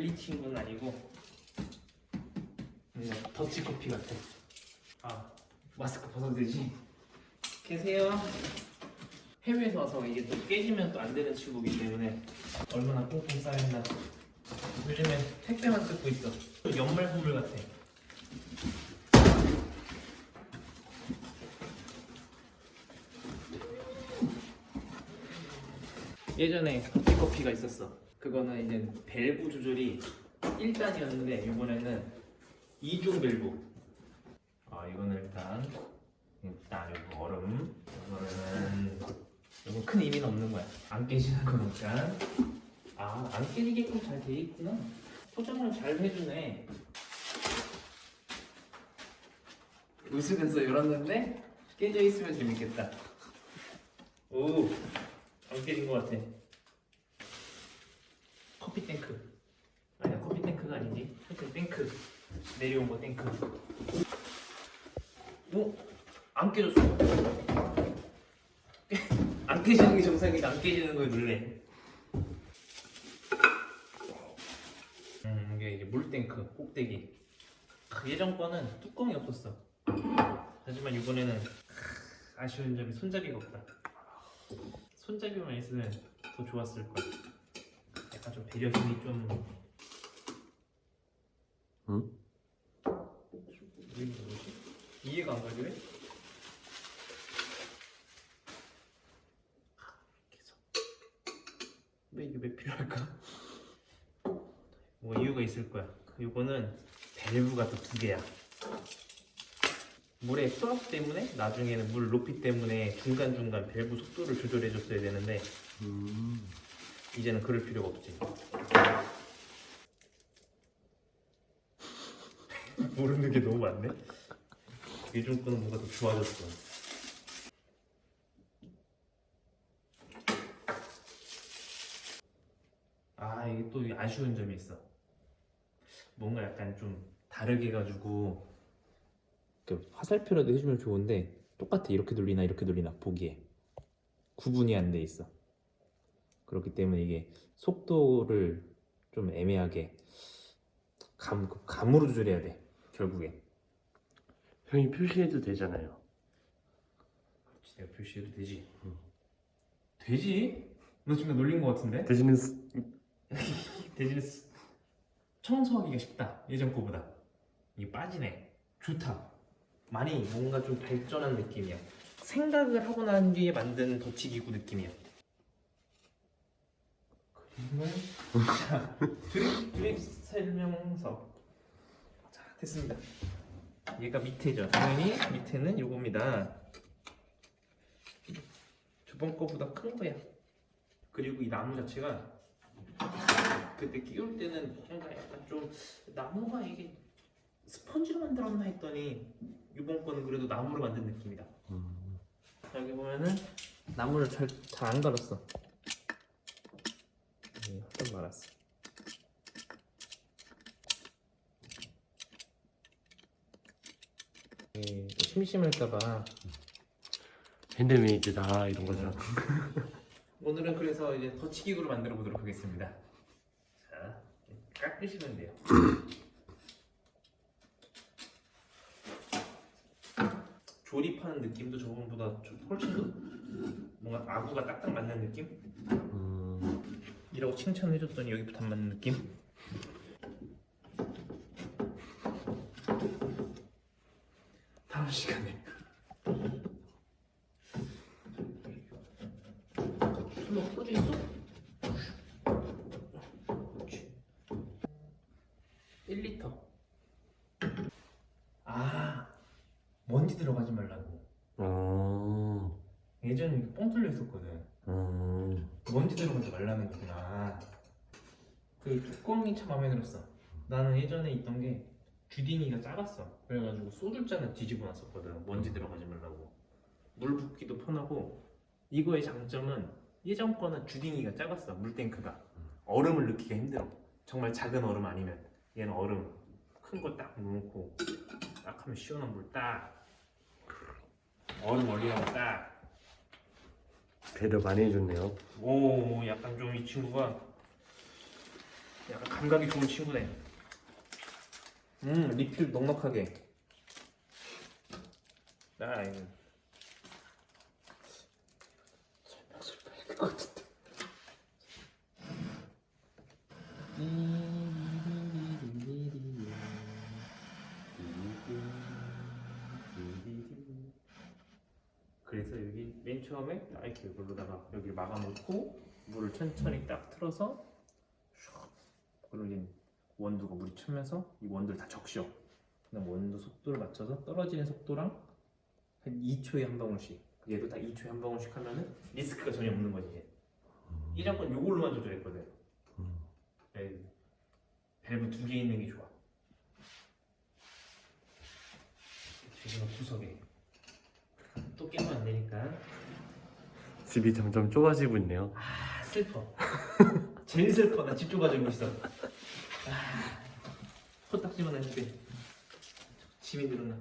난리 친건 아니고 뭔가 더치 커피 같아. 아 마스크 벗어도 되지? 계세요. 해외에서 와서 이게 또 깨지면 또 안 되는 친구기 때문에 얼마나 꽁꽁 쌓였나. 요즘에 택배만 뜯고 있어. 연말 선물 같아. 예전에 커피커피가 있었어. 그거는 이제 밸브 조절이 1단이었는데 이번에는 2중 밸브. 아 이거는 일단 일단 이거 얼음. 이거는 이건 큰 의미는 없는 거야. 안 깨지는 거니까. 아안 깨지게끔 잘 돼 있구나. 포장을 잘 해주네. 웃으면서 열었는데 깨져 있으면 재밌겠다. 오. 안 깨진 것 같아. 커피 탱크. 아니야 커피 탱크가 아니지. 하여튼 탱크. 내려온 거 탱크. 오? 안 깨졌어. 안 깨지는 게 정상인데 안 깨지는 거에 놀래. 음 이게 이제 물 탱크 꼭대기. 그 예전 거는 뚜껑이 없었어. 하지만 이번에는 아쉬운 점이 손잡이가 없다. 손잡이만 있으면 더 좋았을 거야. 약간 좀 배려심이 좀. 응? 왜 뭐지? 이해가 안 가지 왜? 계속. 왜 이게 왜 필요할까? 뭐 이유가 있을 거야. 이거는 밸브가 또 두 개야. 물의 플러스 때문에 나중에는 물 높이 때문에 중간중간 밸브 속도를 조절해 줬어야 되는데 음. 이제는 그럴 필요가 없지. 모르는 게 너무 많네. 요즘 거는 뭔가 더 좋아졌어. 아 이게 또 아쉬운 점이 있어. 뭔가 약간 좀 다르게 가지고 그 화살표라도 해주면 좋은데 똑같아 이렇게 돌리나 이렇게 돌리나 보기에 구분이 안 돼 있어. 그렇기 때문에 이게 속도를 좀 애매하게 감 감으로 조절해야 돼 결국에. 형이 표시해도 되잖아요. 내가 표시해도 되지. 되지? 너 지금 나 놀린 거 같은데? 대신에 스- 대신에 스- 청소하기가 쉽다 예전 거보다. 이게 빠지네. 좋다. 많이 뭔가 좀 발전한 느낌이야. 생각을 하고 난 뒤에 만든 덧치기구 느낌이야. 그림을 자, 드립, 드립 설명서. 자 됐습니다. 얘가 밑에죠. 당연히 밑에는 요겁니다. 저번 거보다 큰 거야. 그리고 이 나무 자체가 그때 끼울 때는 뭔가 약간 좀 나무가 이게 스펀지로 만들었나 했더니 이번 거는 그래도 나무로 만든 느낌이다. 음. 여기 보면은 나무를 잘 잘 안 갈았어. 네, 좀. 예, 또 심심할까봐 핸드메이드다 이런 거죠. 오늘은 그래서 이제 더치기구를 만들어 보도록 하겠습니다. 자, 깎으시면 돼요. 조립하는 느낌도 저번보다 좀 훨씬 더 뭔가 아구가 딱딱 맞는 느낌? 음. 이라고 칭찬해줬더니 여기부터 안 맞는 느낌? 다음 시간에 너 소주 있어? 그렇지 1리터 아 먼지 들어가지 말라고 어. 예전에 이렇게 뻥 뚫려 있었거든 음. 먼지 들어가지 말라는 거구나. 그 뚜껑이 참 마음에 들었어. 나는 예전에 있던 게 주딩이가 작았어. 그래가지고 소주잔을 뒤집어 놨었거든. 먼지 들어가지 말라고. 물 붓기도 편하고 이거의 장점은 예전 거는 주딩이가 작았어. 물탱크가 얼음을 넣기가 힘들어. 정말 작은 얼음 아니면 얘는 얼음 큰 거 딱 넣고 딱 하면 시원한 물 딱. 얼음 얼리하고 딱. 배려 많이 해줬네요. 오 약간 좀 이 친구가 약간 감각이 좋은 친구네. 음 리필 넉넉하게. 나 이거 설명서를 봐야 될것 같은데. 그래서 여기 맨 처음에 나이트 이걸로다가 여기 막아놓고 물을 천천히 딱 틀어서 슉 그러긴 원두가 물이 차면서 이 원두를 다 적셔. 그다음 원두 속도를 맞춰서 떨어지는 속도랑 한 2초에 한 방울씩. 얘도 다 2초에 한 방울씩 하면은 리스크가 전혀 없는 거지 이제. 이 장건 요걸로만 조절했거든. 네. 밸브 두 개 있는 게 좋아. 지금 구석에 또 깨면 안 되니까. 집이 점점 좁아지고 있네요. 아 슬퍼. 제일 슬퍼. 나 집 좁아지고 있어 아, 코딱지만 했는데 짐이 늘어나